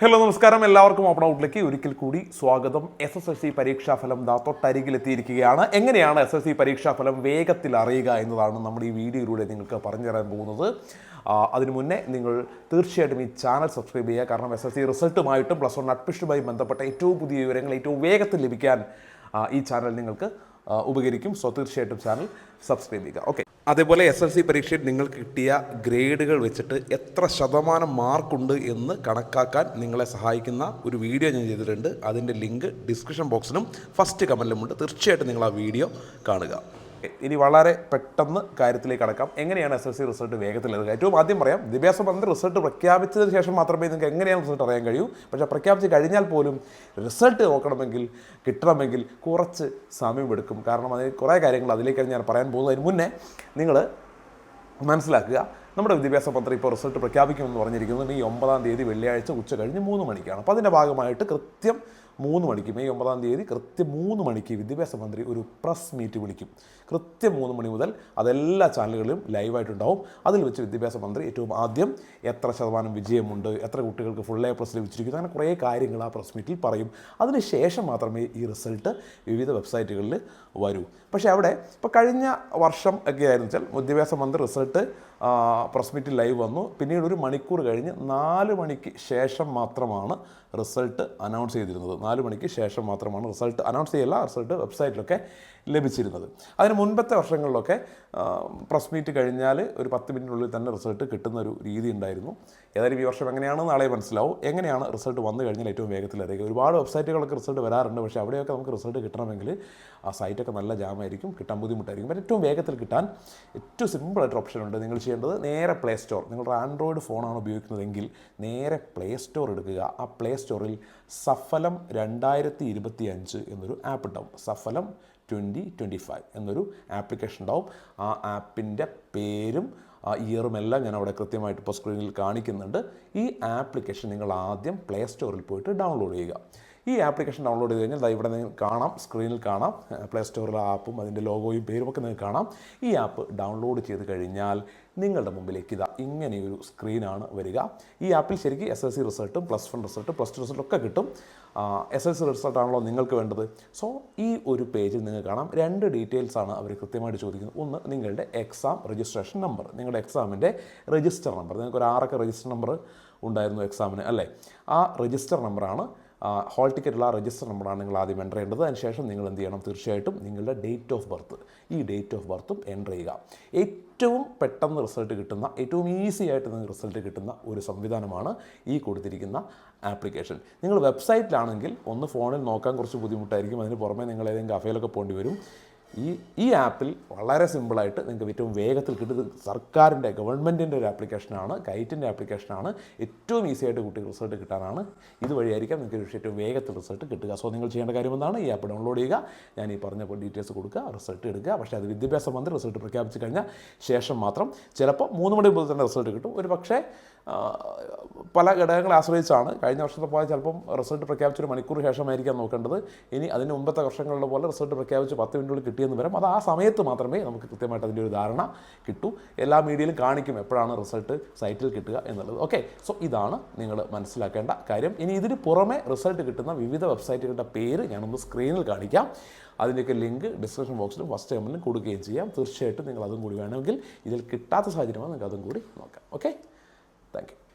Hello നമസ്കാരം. എല്ലാവർക്കും open ഔട്ടിലേക്ക് ഒരിക്കൽ കൂടി സ്വാഗതം. എസ് എസ് എൽ സി പരീക്ഷാഫലം ദാ തൊട്ടരികിലെത്തിയിരിക്കുകയാണ്. എങ്ങനെയാണ് എസ് എസ് സി പരീക്ഷാഫലം വേഗത്തിൽ അറിയുക എന്നതാണ് നമ്മുടെ ഈ വീഡിയോയിലൂടെ നിങ്ങൾക്ക് പറഞ്ഞു തരാൻ പോകുന്നത് അതിനു മുന്നേ നിങ്ങൾ തീർച്ചയായിട്ടും ഈ ചാനൽ സബ്സ്ക്രൈബ് ചെയ്യുക. കാരണം എസ് എസ് സി റിസൾട്ടുമായിട്ടും പ്ലസ് വൺ അഡ്മിഷനുമായി ബന്ധപ്പെട്ട ഏറ്റവും പുതിയ വിവരങ്ങൾ ഏറ്റവും വേഗത്തിൽ ലഭിക്കാൻ ഈ ചാനൽ നിങ്ങൾക്ക് ഉപകരിക്കും. സോ തീർച്ചയായിട്ടും ചാനൽ സബ്സ്ക്രൈബ് ചെയ്യുക. ഓക്കെ അതേപോലെ എസ് എൽ സി പരീക്ഷയിൽ നിങ്ങൾ കിട്ടിയ ഗ്രേഡുകൾ വെച്ചിട്ട് എത്ര ശതമാനം മാർക്കുണ്ട് എന്ന് കണക്കാക്കാൻ നിങ്ങളെ സഹായിക്കുന്ന ഒരു വീഡിയോ ഞാൻ ചെയ്തിട്ടുണ്ട്. അതിന്റെ ലിങ്ക് ഡിസ്ക്രിപ്ഷൻ ബോക്സിലും ഫസ്റ്റ് കമന്റിലുമുണ്ട്. തീർച്ചയായിട്ടും നിങ്ങൾ ആ വീഡിയോ കാണുക. ഇനി വളരെ പെട്ടെന്ന് കാര്യത്തിലേക്ക് കടക്കാം. എങ്ങനെയാണ് എസ് എസ് സി റിസൾട്ട് വേഗത്തിൽ എത്തുക ഏറ്റവും ആദ്യം പറയാം വിദ്യാഭ്യാസ മന്ത്രി റിസൾട്ട് പ്രഖ്യാപിച്ചതിന് ശേഷം മാത്രമേ നിങ്ങൾക്ക് എങ്ങനെയാണ് റിസൾട്ട് അറിയാൻ കഴിയൂ. പക്ഷേ പ്രഖ്യാപിച്ച് കഴിഞ്ഞാൽ പോലും റിസൾട്ട് നോക്കണമെങ്കിൽ കിട്ടണമെങ്കിൽ കുറച്ച് സമയമെടുക്കും കാരണം അതിന് കുറേ കാര്യങ്ങൾ അതിലേക്കാണ് ഞാൻ പറയാൻ പോകുന്നതിന് മുന്നേ നിങ്ങൾ മനസ്സിലാക്കുക നമ്മുടെ വിദ്യാഭ്യാസ മന്ത്രി ഇപ്പോൾ റിസൾട്ട് പ്രഖ്യാപിക്കുമെന്ന് പറഞ്ഞിരിക്കുന്നത് ഈ ഒമ്പതാം തീയതി വെള്ളിയാഴ്ച ഉച്ച കഴിഞ്ഞ് മൂന്ന് മണിക്കാണ്. അപ്പോൾ അതിന്റെ ഭാഗമായിട്ട് കൃത്യം മൂന്ന് മണിക്ക് മെയ് ഒമ്പതാം തീയതി കൃത്യം മൂന്ന് മണിക്ക് വിദ്യാഭ്യാസ മന്ത്രി ഒരു പ്രസ് മീറ്റ് വിളിക്കും. കൃത്യം മൂന്ന് മണി മുതൽ അതെല്ലാ ചാനലുകളിലും ലൈവായിട്ടുണ്ടാവും. അതിൽ വെച്ച് വിദ്യാഭ്യാസ മന്ത്രി ഏറ്റവും ആദ്യം എത്ര ശതമാനം വിജയമുണ്ട് എത്ര കുട്ടികൾക്ക് ഫുൾ എ പ്ലസ് ലഭിച്ചിരിക്കുന്നു അങ്ങനെ കുറേ കാര്യങ്ങൾ ആ പ്രസ് മീറ്റിൽ പറയും. അതിനുശേഷം മാത്രമേ ഈ റിസൾട്ട് വിവിധ വെബ്സൈറ്റുകളിൽ വരൂ. പക്ഷേ അവിടെ ഇപ്പോൾ കഴിഞ്ഞ വർഷം ഒക്കെ ആയിരുന്നു വെച്ചാൽ വിദ്യാഭ്യാസ മന്ത്രി റിസൾട്ട് പ്രസ് മീറ്റിൽ ലൈവ് വന്നു. പിന്നീട് ഒരു മണിക്കൂർ കഴിഞ്ഞ് നാല് മണിക്ക് ശേഷം മാത്രമാണ് റിസൾട്ട് അനൗൺസ് ചെയ്തിരുന്നത്. നാല് മണിക്ക് ശേഷം മാത്രമാണ് റിസൾട്ട് അനൗൺസ് ചെയ്യല്ല. റിസൾട്ട് വെബ്സൈറ്റിലൊക്കെ ലഭിച്ചിരുന്നത്. അതിന് മുൻപത്തെ വർഷങ്ങളിലൊക്കെ പ്രസ് മീറ്റ് കഴിഞ്ഞാൽ ഒരു പത്ത് മിനിറ്റിനുള്ളിൽ തന്നെ റിസൾട്ട് കിട്ടുന്ന ഒരു രീതി ഉണ്ടായിരുന്നു. ഏതായാലും ഈ വർഷം എങ്ങനെയാണ് നാളെ മനസ്സിലാവും. എങ്ങനെയാണ് റിസൾട്ട് വന്നു കഴിഞ്ഞാൽ ഏറ്റവും വേഗത്തിൽ അറിയുക. ഒരുപാട് വെബ്സൈറ്റുകളൊക്കെ റിസൾട്ട് വരാറുണ്ട്. പക്ഷേ അവിടെയൊക്കെ നമുക്ക് റിസൾട്ട് കിട്ടണമെങ്കിൽ ആ സൈറ്റൊക്കെ നല്ല ജാമായിരിക്കും. കിട്ടാൻ ബുദ്ധിമുട്ടായിരിക്കും. പക്ഷേ ഏറ്റവും വേഗത്തിൽ കിട്ടാൻ ഏറ്റവും സിമ്പിളായിട്ടൊരു ഓപ്ഷൻ ഉണ്ട്. നിങ്ങൾ ചെയ്യേണ്ടത് നേരെ പ്ലേ സ്റ്റോർ. നിങ്ങളുടെ ആൻഡ്രോയിഡ് ഫോണാണ് ഉപയോഗിക്കുന്നതെങ്കിൽ നേരെ പ്ലേ സ്റ്റോർ എടുക്കുക. ആ പ്ലേ സ്റ്റോറിൽ സഫലം രണ്ടായിരത്തി ഇരുപത്തി അഞ്ച് എന്നൊരു ആപ്പ് ഉണ്ടാവും. സഫലം ട്വന്റി ട്വന്റി ഫൈവ് എന്നൊരു ആപ്ലിക്കേഷൻ ഉണ്ടാവും. ആ ആപ്പിന്റെ പേരും ആ ഇയറും എല്ലാം ഞാൻ അവിടെ കൃത്യമായിട്ട് ഇപ്പോൾ സ്ക്രീനിൽ കാണിക്കുന്നുണ്ട്. ഈ ആപ്ലിക്കേഷൻ നിങ്ങൾ ആദ്യം പ്ലേ സ്റ്റോറിൽ പോയിട്ട് ഡൗൺലോഡ് ചെയ്യുക. ഈ ആപ്ലിക്കേഷൻ ഡൗൺലോഡ് ചെയ്ത് കഴിഞ്ഞാൽ ഇവിടെ നിങ്ങൾക്ക് കാണാം സ്ക്രീനിൽ കാണാം പ്ലേ സ്റ്റോറിലെ ആപ്പും അതിന്റെ ലോഗോയും പേരും ഒക്കെ നിങ്ങൾക്ക് കാണാം. ഈ ആപ്പ് ഡൗൺലോഡ് ചെയ്ത് കഴിഞ്ഞാൽ നിങ്ങളുടെ മുമ്പിലേക്ക് ഇതാ ഇങ്ങനെയൊരു സ്ക്രീനാണ് വരിക. ഈ ആപ്പിൽ ശരിക്കും എസ് എസ് സി റിസൾട്ടും പ്ലസ് വൺ റിസൾട്ടും പ്ലസ് ടു റിസൾട്ടും ഒക്കെ കിട്ടും. എസ് എസ് സി റിസൾട്ടാണല്ലോ നിങ്ങൾക്ക് വേണ്ടത്. സോ ഈ ഒരു പേജിൽ നിങ്ങൾ കാണാം. രണ്ട് ഡീറ്റെയിൽസാണ് അവർ കൃത്യമായിട്ട് ചോദിക്കുന്നത്. ഒന്ന് നിങ്ങളുടെ എക്സാം രജിസ്ട്രേഷൻ നമ്പർ നിങ്ങളുടെ എക്സാമിന്റെ രജിസ്റ്റർ നമ്പർ നിങ്ങൾക്ക് ഒരു ആറൊക്കെ രജിസ്റ്റർ നമ്പർ ഉണ്ടായിരുന്നു എക്സാമിന് അല്ലേ? ആ രജിസ്റ്റർ നമ്പറാണ് ഹോൾ ടിക്കറ്റുള്ള രജിസ്റ്റർ നമ്പറാണ് നിങ്ങൾ ആദ്യം എന്റർ ചെയ്യേണ്ടത്. അതിനുശേഷം നിങ്ങൾ എന്ത് ചെയ്യണം? തീർച്ചയായിട്ടും നിങ്ങളുടെ ഡേറ്റ് ഓഫ് ബർത്ത് ഈ ഡേറ്റ് ഓഫ് ബർത്തും എന്റർ ചെയ്യുക. ഏറ്റവും പെട്ടെന്ന് റിസൾട്ട് കിട്ടുന്ന ഏറ്റവും ഈസി ആയിട്ട് നിങ്ങൾക്ക് റിസൾട്ട് കിട്ടുന്ന ഒരു സംവിധാനമാണ് ഈ കൊടുത്തിരിക്കുന്ന ആപ്ലിക്കേഷൻ നിങ്ങൾ വെബ്സൈറ്റിലാണെങ്കിൽ ഒന്ന് ഫോണിൽ നോക്കാൻ കുറച്ച് ബുദ്ധിമുട്ടായിരിക്കും. അതിന് പുറമേ നിങ്ങൾ ഏതെങ്കിലും കഫേയിലൊക്കെ പോകേണ്ടി വരും. ഈ ഈ ആപ്പിൽ വളരെ സിമ്പിളായിട്ട് നിങ്ങൾക്ക് ഏറ്റവും വേഗത്തിൽ കിട്ടുന്നത് സർക്കാരിന്റെ ഗവൺമെന്റിന്റെ ഒരു ആപ്ലിക്കേഷനാണ് കൈറ്റിന്റെ ആപ്ലിക്കേഷനാണ്. ഏറ്റവും ഈസി ആയിട്ട് കുട്ടികൾ റിസൾട്ട് കിട്ടാനാണ്. ഇതുവഴിയായിരിക്കാം നിങ്ങൾക്ക് ഏറ്റവും വേഗത്തിൽ റിസൾട്ട് കിട്ടുക. സോ നിങ്ങൾ ചെയ്യേണ്ട കാര്യം എന്താണ്? ഈ ആപ്പ് ഡൗൺലോഡ് ചെയ്യുക. ഞാൻ ഈ പറഞ്ഞ ഡീറ്റെയിൽസ് കൊടുക്കുക റിസൾട്ട് എടുക്കുക. പക്ഷേ അത് വിദ്യാഭ്യാസ മന്ത്രി റിസൾട്ട് പ്രഖ്യാപിച്ച് കഴിഞ്ഞാൽ ശേഷം മാത്രം. ചിലപ്പോൾ മൂന്ന് മണി മുതൽ തന്നെ റിസൾട്ട് കിട്ടും. ഒരു പക്ഷേ പല ഘടകങ്ങളെ ആശ്രയിച്ചാണ് കഴിഞ്ഞ വർഷത്തെ പോലെ ചിലപ്പം റിസൾട്ട് പ്രഖ്യാപിച്ച ഒരു മണിക്കൂർ ശേഷമായിരിക്കാം നോക്കേണ്ടത്. ഇനി അതിന് മുമ്പത്തെ വർഷങ്ങളിലെ പോലെ റിസൾട്ട് പ്രഖ്യാപിച്ച് പത്ത് മിനിറ്റുള്ളിൽ കിട്ടിയെന്ന് വരാം. അത് ആ സമയത്ത് മാത്രമേ നമുക്ക് കൃത്യമായിട്ട് അതിന്റെ ഒരു ധാരണ കിട്ടൂ. എല്ലാ മീഡിയയിലും കാണിക്കും എപ്പോഴാണ് റിസൾട്ട് സൈറ്റിൽ കിട്ടുക എന്നുള്ളത്. ഓക്കെ സോ ഇതാണ് നിങ്ങൾ മനസ്സിലാക്കേണ്ട കാര്യം. ഇനി ഇതിന് പുറമെ റിസൾട്ട് കിട്ടുന്ന വിവിധ വെബ്സൈറ്റുകളുടെ പേര് ഞാനൊന്ന് സ്ക്രീനിൽ കാണിക്കാം. അതിന്റെയൊക്കെ ലിങ്ക് ഡിസ്ക്രിപ്ഷൻ ബോക്സിലും ഫസ്റ്റ് ടൈമിലും കൊടുക്കുകയും ചെയ്യാം. തീർച്ചയായിട്ടും നിങ്ങൾ അതും കൂടി വേണമെങ്കിൽ ഇതിൽ കിട്ടാത്ത സാഹചര്യമാണ് നിങ്ങൾക്ക് അതും കൂടി നോക്കാം. ഓക്കെ? Thank you.